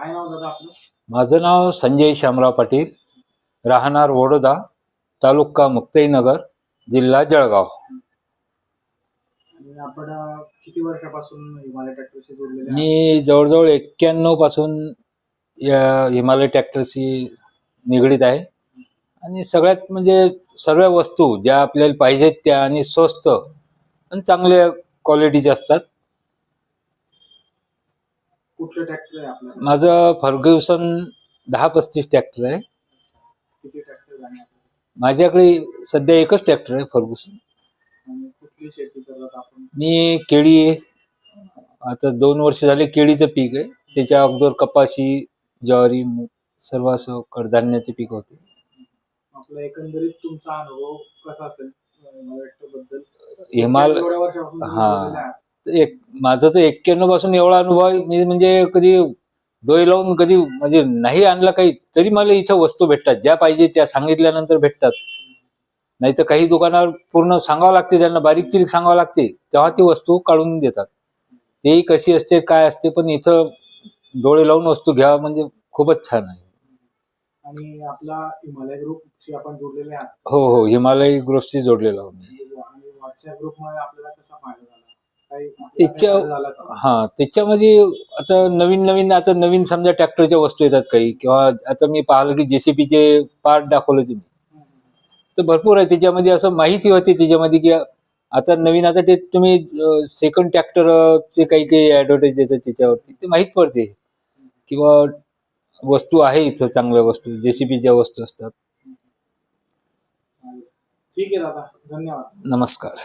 काय नाव दादा आपलं? माझं नाव संजय शामराव पाटील. राहणार वडोदा तालुका मुक्ताईनगर जिल्हा जळगाव. आणि आपण अं, किती वर्षापासून हिमालय ट्रॅक्टरशी जोडलेले आहात? मी जवळजवळ एक्क्याण्णवपासून या हिमालय ट्रॅक्टरशी निगडीत आहे. आणि सगळ्यात म्हणजे सर्व वस्तू ज्या आपल्याला पाहिजेत त्या आणि स्वस्त आणि चांगल्या क्वालिटीच्या असतात. कुठलं ट्रॅक्टर आहे आपल्याला माझं फर्ग्युसन दहा पस्तीस ट्रॅक्टर आहे. किती ट्रॅक्टर? माझ्याकडे सध्या एकच ट्रॅक्टर आहे फर्ग्युसन. आणि कुठली शेती करत आपण? मी केळी आता दोन वर्ष झाले केळीचं पीक आहे. त्याच्या अगोदर कपाशी ज्वारी मूग सर्व असं कडधान्याचे पीक होते. आपला एकंदरीत तुमचा अनुभव कसा असेल? अं, बद्दल. हिमाल एवढ्या वर्षापासून तुम्ही हा. आहात. एक माझं तर एक्क्याण्णवपासून एवढा अनुभव मी म्हणजे कधी डोळे लावून कधी म्हणजे नाही आणला काही तरी मला इथं वस्तू भेटतात. ज्या पाहिजे त्या सांगितल्यानंतर भेटतात. नाही तर काही दुकानावर पूर्ण सांगावं लागते त्यांना बारीक चिरीक सांगावं लागते तेव्हा ती वस्तू काढून देतात. तेही कशी असते काय असते पण इथं डोळे लावून वस्तू घ्यावा म्हणजे खूपच छान आहे. आणि आपला हिमालय ग्रुपशी आपण जोडलेले आहात. हो हो हिमालय ग्रुपशी जोडलेला आहो मी. आणि व्हॉट्सअप ग्रुपमुळे आपल्याला कसा फायदा झाला? त्याच्या-? हा त्याच्यामध्ये आता नवीन नवीन आता नवीन समजा ट्रॅक्टरच्या वस्तू येतात काही किंवा आता मी पाहिलं की जेसीबीचे पार्ट दाखवले तुम्ही हम्म. तर भरपूर आहे. त्याच्यामध्ये असं माहिती होती त्याच्यामध्ये की आता नवीन आता ते तुम्ही सेकंड ट्रॅक्टरचे काही काही ऍडव्हर्टाईज देतात त्याच्यावरती. ते माहीत पडते. किंवा वस्तू आहे इथं चांगल्या वस्तू जेसीबीच्या वस्तू असतात. ठीक आहे दादा. धन्यवाद. नमस्कार.